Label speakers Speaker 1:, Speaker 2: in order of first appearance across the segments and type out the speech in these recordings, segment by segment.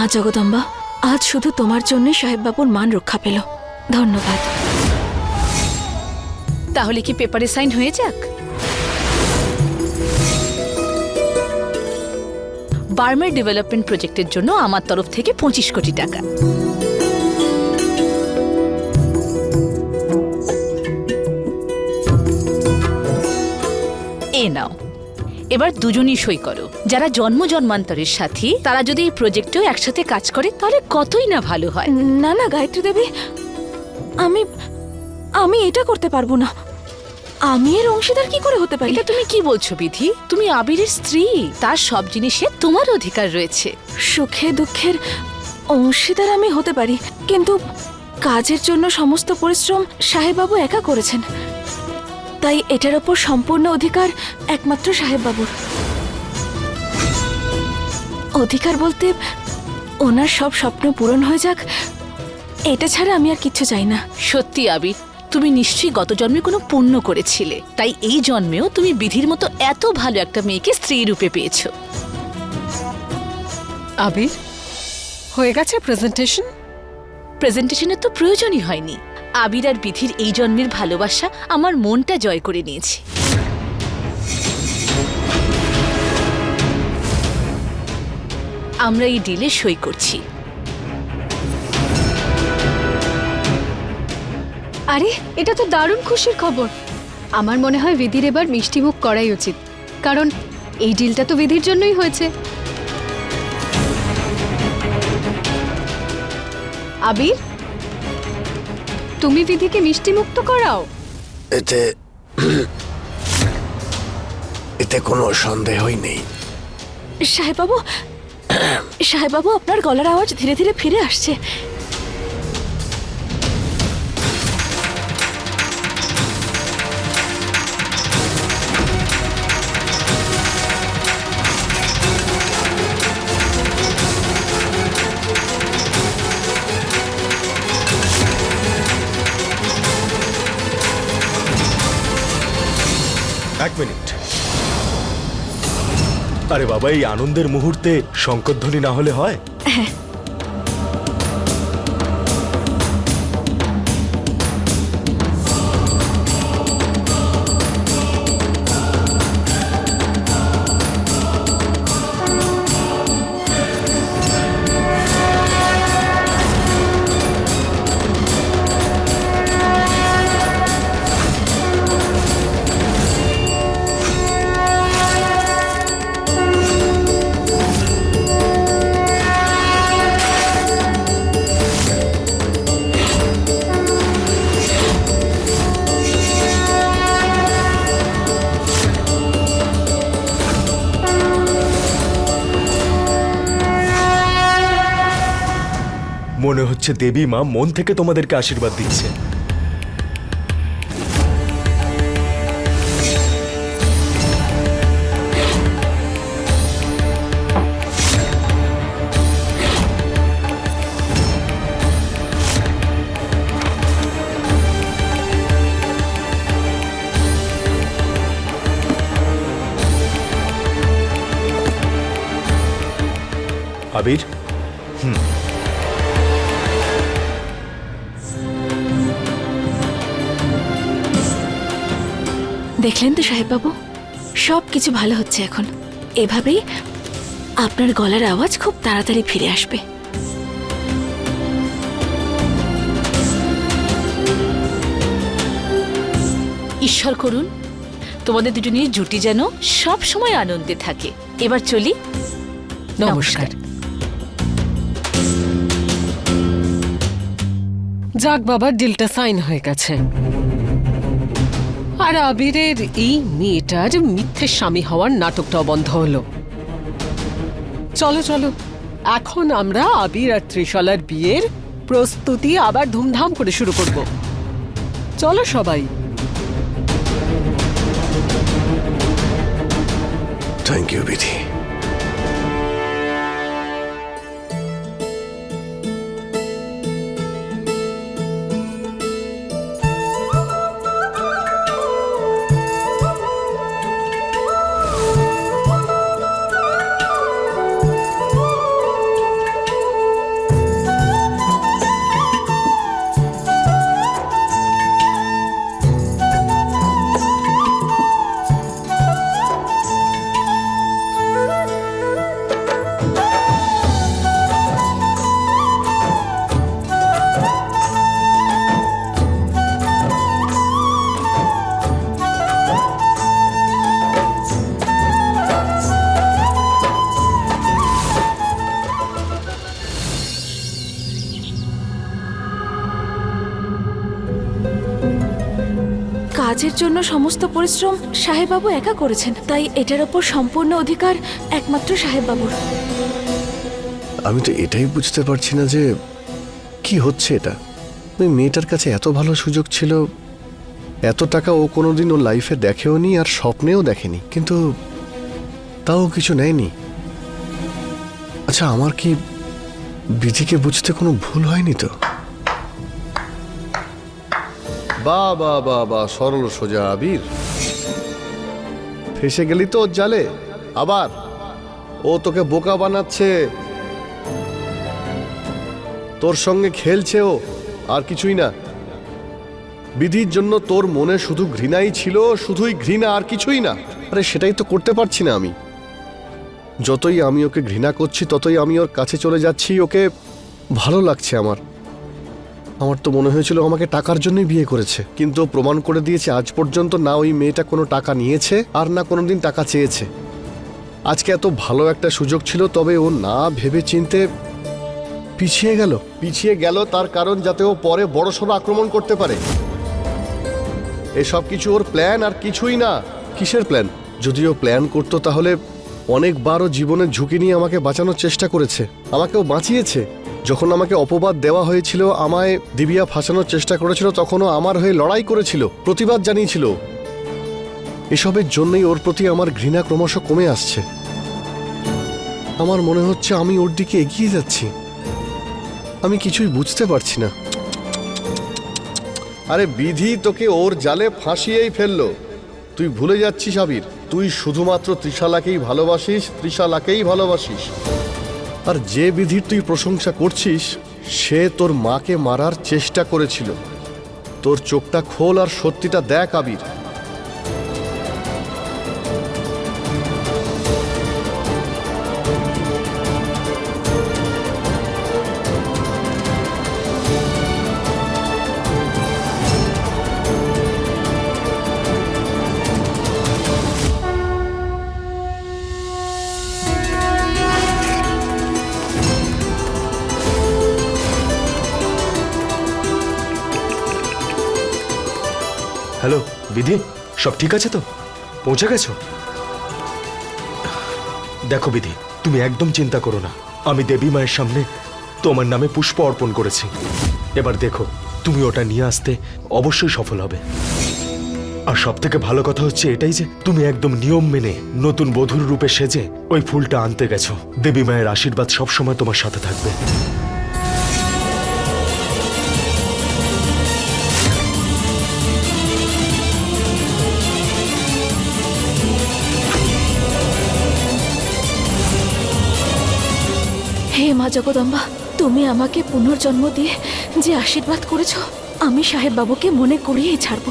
Speaker 1: মা জগদম্বা, আজ শুধু তোমার জন্যই সাহেববাবুর মান রক্ষা পেল। ধন্যবাদ।
Speaker 2: তাহলে কি পেপারে সাইন হয়ে যাক? বার্মার ডেভেলপমেন্ট প্রজেক্টের জন্য আমার তরফ থেকে পঁচিশ কোটি টাকা। এবার দুজনই সই করো। যারা জন্ম জন্মান্তরের সাথী তারা যদি এই প্রজেক্টেও একসাথে কাজ করে তাহলে কতই না ভালো হয়।
Speaker 1: না না গায়ত্রী দেবী আমি আমি এটা করতে পারব না। আমি এর অংশীদার কি করে হতে পারি?
Speaker 2: এটা তুমি কি বলছো বিধি? তুমি আবিরের স্ত্রী তার সব জিনিসে তোমার অধিকার রয়েছে।
Speaker 1: সুখে দুঃখের অংশীদার আমি হতে পারি কিন্তু কাজের জন্য সমস্ত পরিশ্রম সাহেববাবু একা করেছেন। তাই এটার ওপর সম্পূর্ণ অধিকার একমাত্র সাহেববাবুর। অধিকার বলতে ওনার সব স্বপ্ন পূরণ হয়ে যাক এটা ছাড়া আমি আর কিচ্ছু চাই না।
Speaker 2: সত্যি আবির তুমি নিশ্চয়ই গত জন্মে কোনো পুণ্য করেছিলে তাই এই জন্মেও তুমি বিধির মতো এত ভালো একটা মেয়েকে স্ত্রী রূপে পেয়েছ।
Speaker 3: আবির হয়ে গেছে প্রেজেন্টেশন
Speaker 2: প্রেজেন্টেশনের তো প্রয়োজনই হয়নি। আবির আর বিধির এই জন্মের ভালোবাসা আমার মনটা জয় করে নিয়েছে। আমরা এই ডিলে সই করছি।
Speaker 4: আরে, এটা তো দারুণ খুশির খবর। আমার মনে হয় বিধির এবার মিষ্টিমুখ করাই উচিত। কারণ এই ডিলটা তো বিধির জন্যই হয়েছে। আবির? তুমি বিধিকে মিষ্টি মুক্ত করাও।
Speaker 5: এতে এতে কোনো সন্দেহই নেই।
Speaker 1: সাহেব বাবু সাহেব বাবু আপনার গলার আওয়াজ ধীরে ধীরে ফিরে আসছে।
Speaker 6: আরে বাবা এই আনন্দের মুহূর্তে শঙ্করধ্বনি না হলে হয়? মনে হচ্ছে দেবী মা মন থেকে তোমাদেরকে আশীর্বাদ দিচ্ছে। আবির
Speaker 1: দেখলেন তো সাহেববাবু? সব কিছু ভালো হচ্ছে এখন। এভাবেই আপনার গলার আওয়াজ খুব তাড়াতাড়ি ফিরে আসবে।
Speaker 2: ঈশ্বর করুন তোমাদের দুজনের জুটি যেন সব সময় আনন্দে থাকে। এবার চলি।
Speaker 3: নমস্কার। যাক বাবা ডিলটা সাইন হয়ে গেছে। আর আবিরের এই মেয়েটার মিথ্যে স্বামী হওয়ার নাটকটাও বন্ধ হলো। চলো চলো। এখন আমরা আবির আর ত্রিশলার বিয়ের প্রস্তুতি আবার ধুমধাম করে শুরু করব। চলো সবাই।
Speaker 5: থ্যাংক ইউ বিধি।
Speaker 1: জন্য সমস্ত পরিশ্রম সাহেববাবু একা করেছেন। তাই এটার ওপর সম্পূর্ণ অধিকার একমাত্র সাহেববাবুর।
Speaker 5: আমি তো এটাই বুঝতে পারছি না যে কি হচ্ছে এটা। ওই মেয়েটার কাছে এত ভালো সুযোগ ছিল, এত টাকা ও কোনোদিন ওর লাইফে দেখেও নি আর স্বপ্নেও দেখেনি, কিন্তু তাও কিছু নেয়নি। আচ্ছা আমার কি বিধিকে বুঝতে কোনো ভুল হয়নি তো? বা বা বা বা, সরল সোজা আবির। ফেসে গেলি তো জালে। আবার ও তোকে বোকা বানাচ্ছে। তোর সঙ্গে খেলছে ও, আর কিছুই না। বিধির জন্য তোর মনে শুধু ঘৃণাই ছিল, শুধুই ঘৃণা, আর কিছুই না। আরে, সেটাই তো করতে পারছি না আমি। যতই আমি ওকে ঘৃণা করছি, ততই আমি ওর কাছে চলে যাচ্ছি। ওকে ভালো লাগছে আমার। আমার তো মনে হয়েছিল আমাকে টাকার জন্যই বিয়ে করেছে। কিন্তু প্রমাণ করে দিয়েছে আজ পর্যন্ত না ওই মেয়েটা কোনো টাকা নিয়েছে আর না কোনোদিন টাকা চেয়েছে। আজকে এত ভালো একটা সুযোগ ছিল, তবে ও না ভেবে চিনতে পিছিয়ে গেল। পিছিয়ে গেল তার কারণ যাতে ও পরে বড়সড় আক্রমণ করতে পারে। এসব কিছু ওর প্ল্যান আর কিছুই না। কিসের প্ল্যান? যদি ও প্ল্যান করতো তাহলে অনেকবারও জীবনের ঝুঁকি নিয়ে আমাকে বাঁচানোর চেষ্টা করেছে। আমাকেও বাঁচিয়েছে। যখন আমাকে অপবাদ দেওয়া হয়েছিল, আমায় দিবিয়া ফাঁসানোর চেষ্টা করেছিল, তখনও আমার হয়ে লড়াই করেছিল, প্রতিবাদ জানিয়েছিল। এসবের জন্যই ওর প্রতি আমার ঘৃণা ক্রমশ কমে আসছে। আমার মনে হচ্ছে আমি ওর দিকে এগিয়ে যাচ্ছি। আমি কিছুই বুঝতে পারছি না। আরে বিধি তোকে ওর জালে ফাঁসিয়েই ফেলল। তুই ভুলে যাচ্ছিস আবির। তুই শুধুমাত্র ত্রিশালাকেই ভালোবাসিস ত্রিশালাকেই ভালোবাসিস। আর যে বিধির তুই প্রশংসা করছিস, সে তোর মাকে মারার চেষ্টা করেছিল। তোর চোখটা খোল আর সত্যিটা দেখ, আবির।
Speaker 6: বিধি, সব ঠিক আছে তো? পৌঁছে গেছো? দেখো বিধি, তুমি একদম চিন্তা করো না। আমি দেবী মায়ের সামনে তোমার নামে পুষ্প অর্পণ করেছি। এবার দেখো, তুমি ওটা নিয়ে আসতে অবশ্যই সফল হবে। আর সব থেকে ভালো কথা হচ্ছে এটাই যে, তুমি একদম নিয়ম মেনে নতুন বধূর রূপে সেজে ওই ফুলটা আনতে গেছো। দেবী মায়ের আশীর্বাদ সবসময় তোমার সাথে থাকবে।
Speaker 1: মা জগদম্বা তুমি আমাকে পুনর্জন্ম দিয়ে যে আশীর্বাদ করেছ আমি সাহেব বাবুকে মনে করিয়েই ছাড়ব।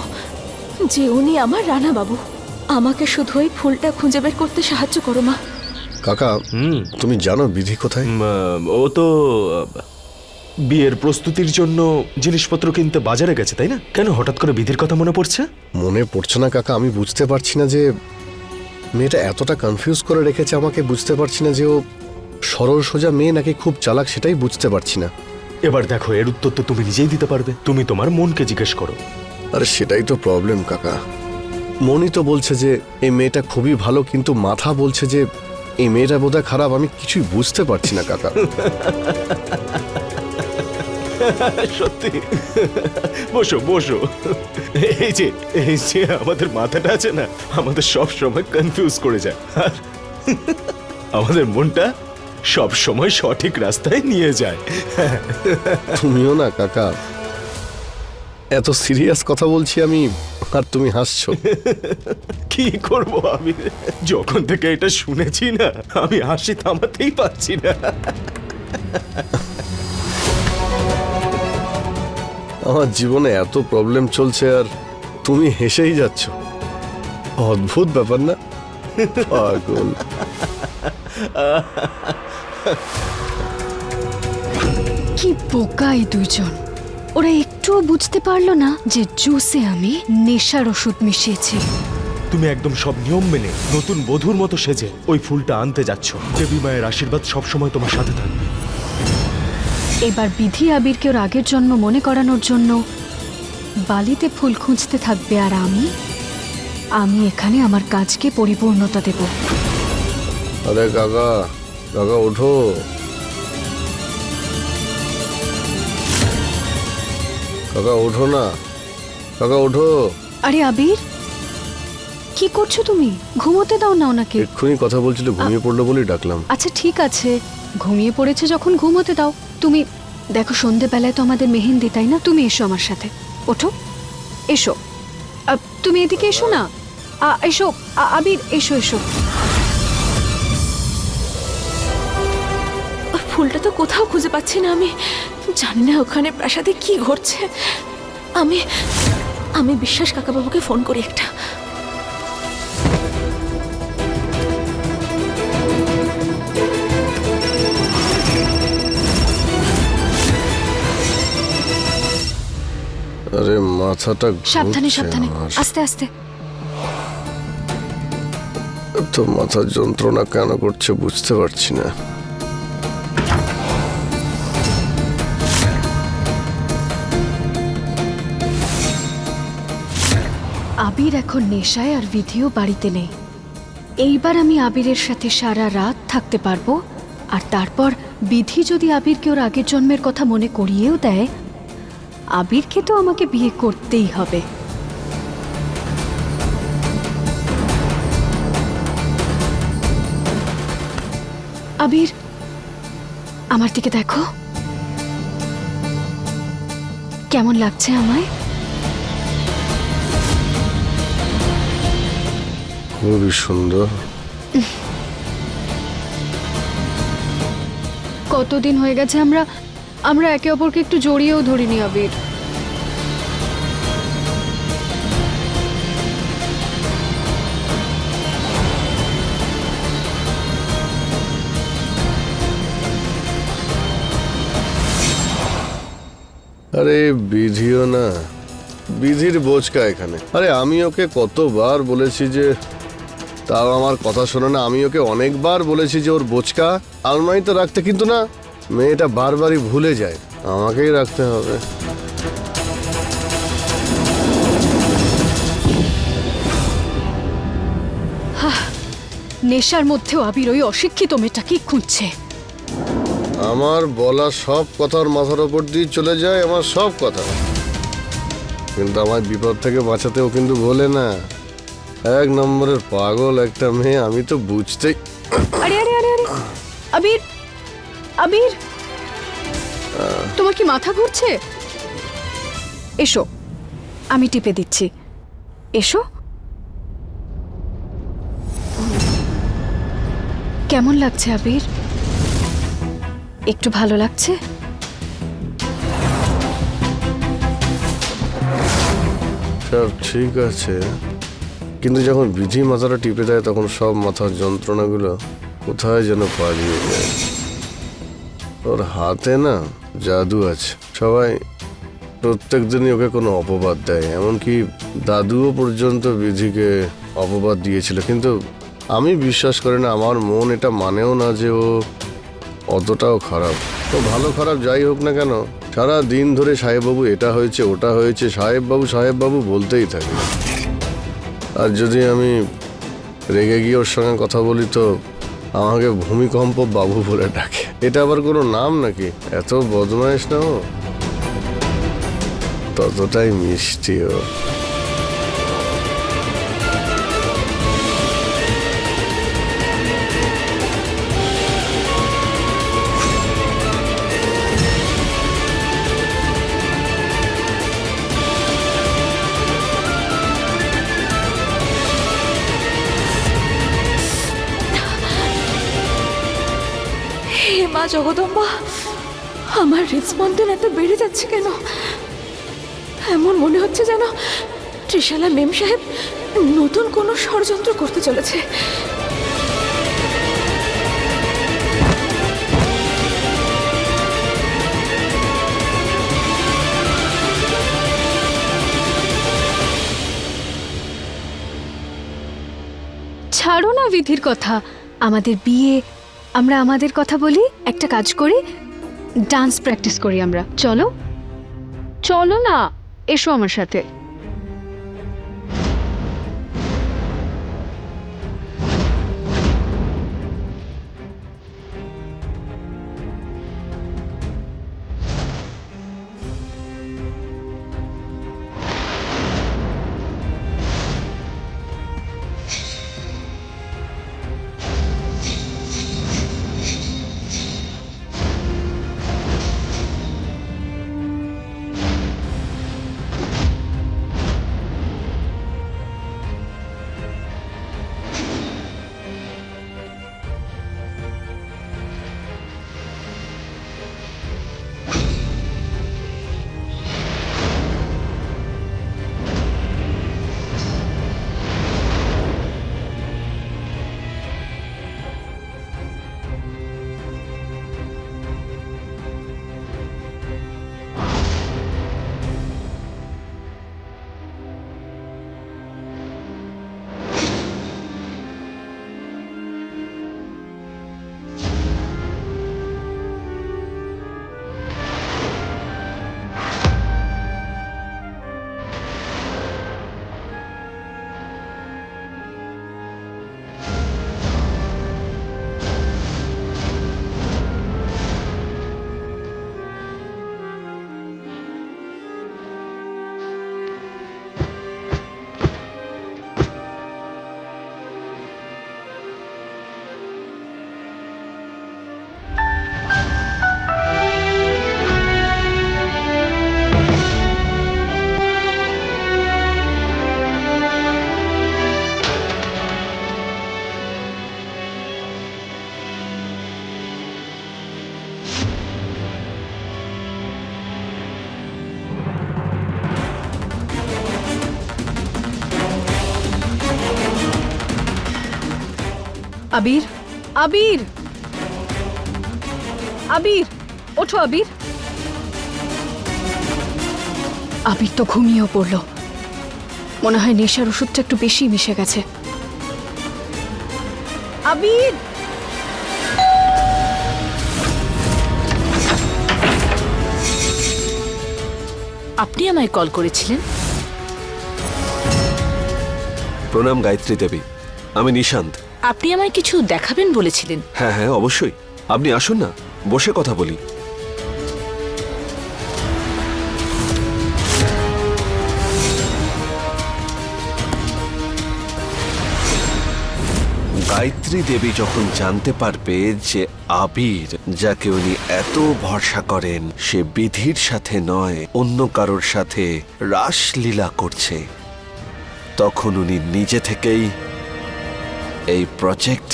Speaker 1: যে উনি আমার রানা বাবু আমাকে শুধু ওই ফুলটা খুঁজে বের করতে সাহায্য করো মা।
Speaker 5: কাকা
Speaker 6: হুম।
Speaker 5: তুমি জানো বিধি কোথায়?
Speaker 6: ও তো বিয়ের প্রস্তুতির জন্য জিনিসপত্র কিনতে বাজারে গেছে তাই না? কেন হঠাৎ করে বিধির কথা মনে পড়ছে?
Speaker 5: মনে পড়ছে না কাকা আমি বুঝতে পারছি না যে মেয়েটা এতটা কনফিউজ করে রেখেছে আমাকে বুঝতে পারছি না যে ও সরল সোজা মেয়ে নাকি খুব চালাক সেটাই বুঝতে পারছি না।
Speaker 6: এবার দেখো এর উত্তর তো তুমি নিজেই দিতে পারবে। তুমি তোমার মনকে জিজ্ঞেস করো।
Speaker 5: আরে সেটাই তো প্রবলেম কাকা। মনই তো বলছে যে এই মেয়েটা খুবই ভালো কিন্তু মাথা বলছে যে এই মেয়েটা বোধহয় খারাপ আমি কিছুই বুঝতে পারছি না কাকা।
Speaker 6: সত্যি? বসো বসো। এই যে এই যে আমাদের মাথাটা আছে না আমাদের সব সময় কনফিউজ করে যায়। আর আমাদের মনটা সব সময় সঠিক রাস্তায় নিয়ে যায়।
Speaker 5: তুমিও না কাকা। এত সিরিয়াস কথা বলছি আমি আর তুমি হাসছো।
Speaker 6: কি করব আমি? যখন থেকে এটা শুনেছি না আমি হাসি থামাতেই পারছি না।
Speaker 5: আমার জীবনে এত প্রবলেম চলছে আর তুমি হেসেই যাচ্ছ। অদ্ভুত ব্যাপার না? পাগল।
Speaker 4: কি বোকা এই দুইজন। ওরা একটুও বুঝতে পারল না যে জুসে আমি নেশার ওষুধ মিশিয়েছি।
Speaker 6: তুমি একদম সব নিয়ম মেনে নতুন বধুর মতো সেজে ওই ফুলটা আনতে যাচ্ছ। দেবী মায়ের আশীর্বাদ সবসময় তোমার সাথে থাকবে।
Speaker 4: এবার বিধি আবিরকে ওর আগের জন্ম মনে করানোর জন্য বালিতে ফুল খুঁজতে থাকবে আর আমি আমি এখানে আমার কাজকে পরিপূর্ণতা দেব।
Speaker 5: আরে কাকা কাকা ওঠো। কাকা ওঠো না। কাকা ওঠো।
Speaker 4: আরে আবির কি করছ তুমি? ঘুমোতে দাও না ওনাকে।
Speaker 5: এক্ষুনি কথা বলছিল ঘুমিয়ে পড়ল বলেই ডাকলাম।
Speaker 4: আচ্ছা ঠিক আছে। ঘুমিয়ে পড়েছে যখন ঘুমোতে দাও। তুমি দেখো সন্ধেবেলায় তো আমাদের মেহেন্দি তাই না? তুমি এসো আমার সাথে। ওঠো। এসো। তুমি এদিকে এসো না। এসো। আবির এসো এসো।
Speaker 1: ফুলটা তো কোথাও খুঁজে পাচ্ছি না আমি। জানি না ওখানে প্রাসাদে কি ঘটছে। আমি আমি বিশ্বাস কাকাবাবুকে ফোন করি একটা।
Speaker 5: আরে মাথাটা
Speaker 4: সাবধানে সাবধানে। আস্তে আস্তে।
Speaker 5: এত মাথার যন্ত্রণা কেন করছে বুঝতে পারছি না।
Speaker 4: আবির এখন নেশায় আর বিধিও বাড়িতে নেই। এইবার আমি আবিরের সাথে সারা রাত থাকতে পারব, আর তারপর বিধি যদি আবিরকে ওর আগের জন্মের কথা মনে করিয়েও দেয়, আবিরকে তো আমাকে বিয়ে করতেই হবে। আবির, আমার দিকে দেখো। কেমন লাগছে আমায়?
Speaker 5: খুবই সুন্দর।
Speaker 4: কতদিন হয়ে গেছে আমরা আমরা একে অপরকে একটু জড়িয়েও ধরিনি আবির।
Speaker 5: আরে বিধিও না। বিধির বোঝকা এখানে। আরে আমি ওকে কতবার বলেছি যে তাও আমার কথা শোনে না আমি ওকে অনেকবার বলেছি যে ওর বোচকা আলমারিতে রাখতে কিন্তু না মেয়েটা বারবারই ভুলে যায়। আমাকেই রাখতে হবে।
Speaker 4: নেশার মধ্যেও আবির ওই অশিক্ষিত মেয়েটাকে খুঁজছে?
Speaker 5: আমার বলা সব কথার মাথার ওপর দিয়ে চলে যায় আমার সব কথা। কিন্তু আমার বিপদ থেকে বাঁচাতেও কিন্তু বলে না। এক নম্বরের পাগল একটা মেয়ে আমি তো বুঝতেই
Speaker 4: আরে আরে আরে আরে। আবির আবির। তোমার কি মাথা ঘুরছে? এসো আমি টিপে দিচ্ছি। এসো। কেমন লাগছে আবির? একটু ভালো লাগছে?
Speaker 5: সব ঠিক আছে। কিন্তু যখন বিধি মাথাটা টিপে দেয়, তখন সব মাথার যন্ত্রণাগুলো কোথায় যেন পালিয়ে যায় ওর হাতে না জাদু আছে। সবাই প্রত্যেক দিনই ওকে কোনো অপবাদ দেয়, এমনকি দাদুও পর্যন্ত বিধিকে অপবাদ দিয়েছিল। কিন্তু আমি বিশ্বাস করি না, আমার মন এটা মানেও না যে ও অতটাও খারাপ। তো ভালো খারাপ যাই হোক না কেন, সারা দিন ধরে সাহেববাবু এটা হয়েছে, ওটা হয়েছে, সাহেববাবু সাহেববাবু বলতেই থাকে। আর যদি আমি রেগে গিয়ে ওর সঙ্গে কথা বলি তো আমাকে ভূমিকম্প বাবু বলে ডাকে। এটা আবার কোনো নাম নাকি? এত বদমাইশ না ও? ততটাই মিষ্টি ও।
Speaker 1: জগদম্বা, আমার হৃদস্পন্দন এত বেড়ে যাচ্ছে কেন? এমন মনে হচ্ছে যেন ত্রিশালা মেম সাহেব নতুন কোনো ষড়যন্ত্র করতে চলেছে।
Speaker 4: ছাড়ো না বিধির কথা। আমাদের বিয়ে আমরা আমাদের কথা বলি, একটা কাজ করি ডান্স প্র্যাকটিস করি আমরা। চলো? চলো না, এসো আমার সাথে। আবির আবির। আবির, ওঠো আবির। আবির তো ঘুমিয়েও পড়ল। মনে হয় নেশার ওষুধটা একটু বেশি মিশে গেছে। আবির!
Speaker 2: আপনি আমায় কল করেছিলেন?
Speaker 7: প্রণাম গায়ত্রী দেবী, আমি নিশান্ত।
Speaker 2: আপনি আমায় কিছু দেখাবেন বলেছিলেন।
Speaker 7: হ্যাঁ হ্যাঁ অবশ্যই। আপনি আসুন না, বসে কথা বলি। গায়ত্রী দেবী যখন জানতে পারবে যে আবির, যাকে উনি এত ভরসা করেন, সে বিধির সাথে নয়, অন্য কারোর সাথে রাসলীলা করছে, তখন উনি নিজে থেকেই এই প্রজেক্ট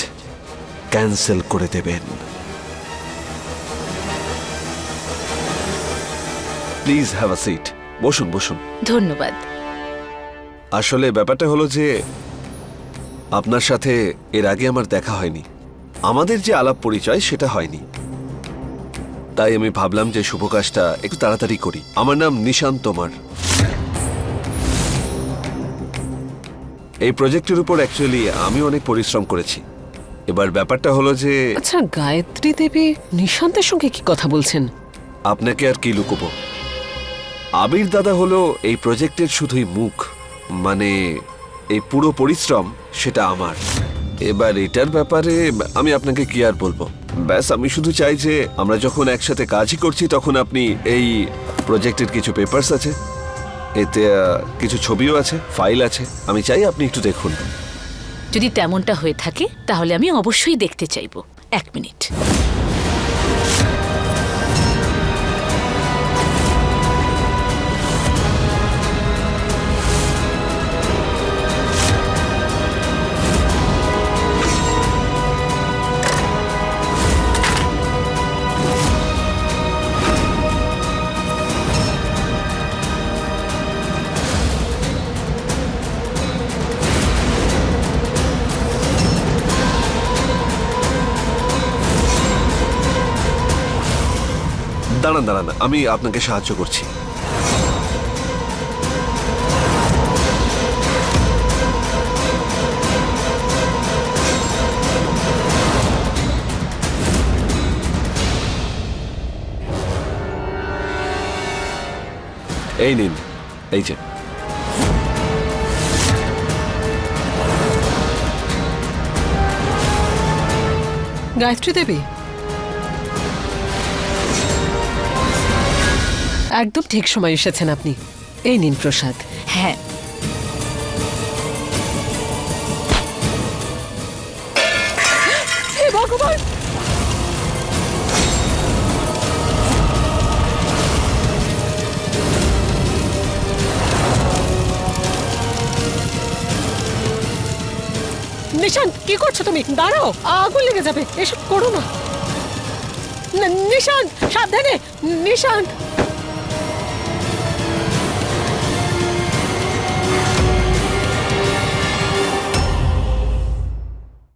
Speaker 7: ক্যান্সেল করে দেবেন। প্লিজ হ্যাভ আ সিট বসুন বসুন।
Speaker 2: ধন্যবাদ।
Speaker 7: আসলে ব্যাপারটা হলো যে আপনার সাথে এর আগে আমার দেখা হয়নি। আমাদের যে আলাপ পরিচয় সেটা হয়নি। তাই আমি ভাবলাম যে শুভ কাজটা একটু তাড়াতাড়ি করি। আমার নাম নিশান্ত তোমার এই প্রজেক্টের উপর অ্যাকচুয়ালি আমি অনেক পরিশ্রম করেছি। এবার ব্যাপারটা হলো যে
Speaker 3: আচ্ছা গায়ত্রী দেবী নিশান্তের সঙ্গে কি কথা বলছেন?
Speaker 7: আপনাকে আর কি লুকোবো? আবির দাদা হলো এই প্রজেক্টের শুধুই মুখ মানে এই পুরো পরিশ্রম সেটা আমার। এবার এটার ব্যাপারে আমি আপনাকে কি আর বলব? ব্যাস আমি শুধু চাই যে আমরা যখন একসাথে কাজই করছি তখন আপনি এই প্রজেক্টের কিছু পেপারস আছে। এতে কিছু ছবিও আছে, ফাইল আছে। আমি চাই আপনি একটু দেখুন।
Speaker 2: যদি তেমনটা হয়ে থাকে, তাহলে আমি অবশ্যই দেখতে চাইব। এক মিনিট।
Speaker 7: দাঁড়ান দাঁড়ান আমি আপনাকে সাহায্য করছি। এই নিন এই যে।
Speaker 3: গায়ত্রী দেবী একদম ঠিক সময় এসেছেন আপনি। এই নিন প্রসাদ।
Speaker 2: হ্যাঁ।
Speaker 3: ভগবান! নিশান্ত কি করছ তুমি? দাঁড়াও আগুন লেগে যাবে। এসব করো না। না, নিশান্ত সাবধানে। নিশান্ত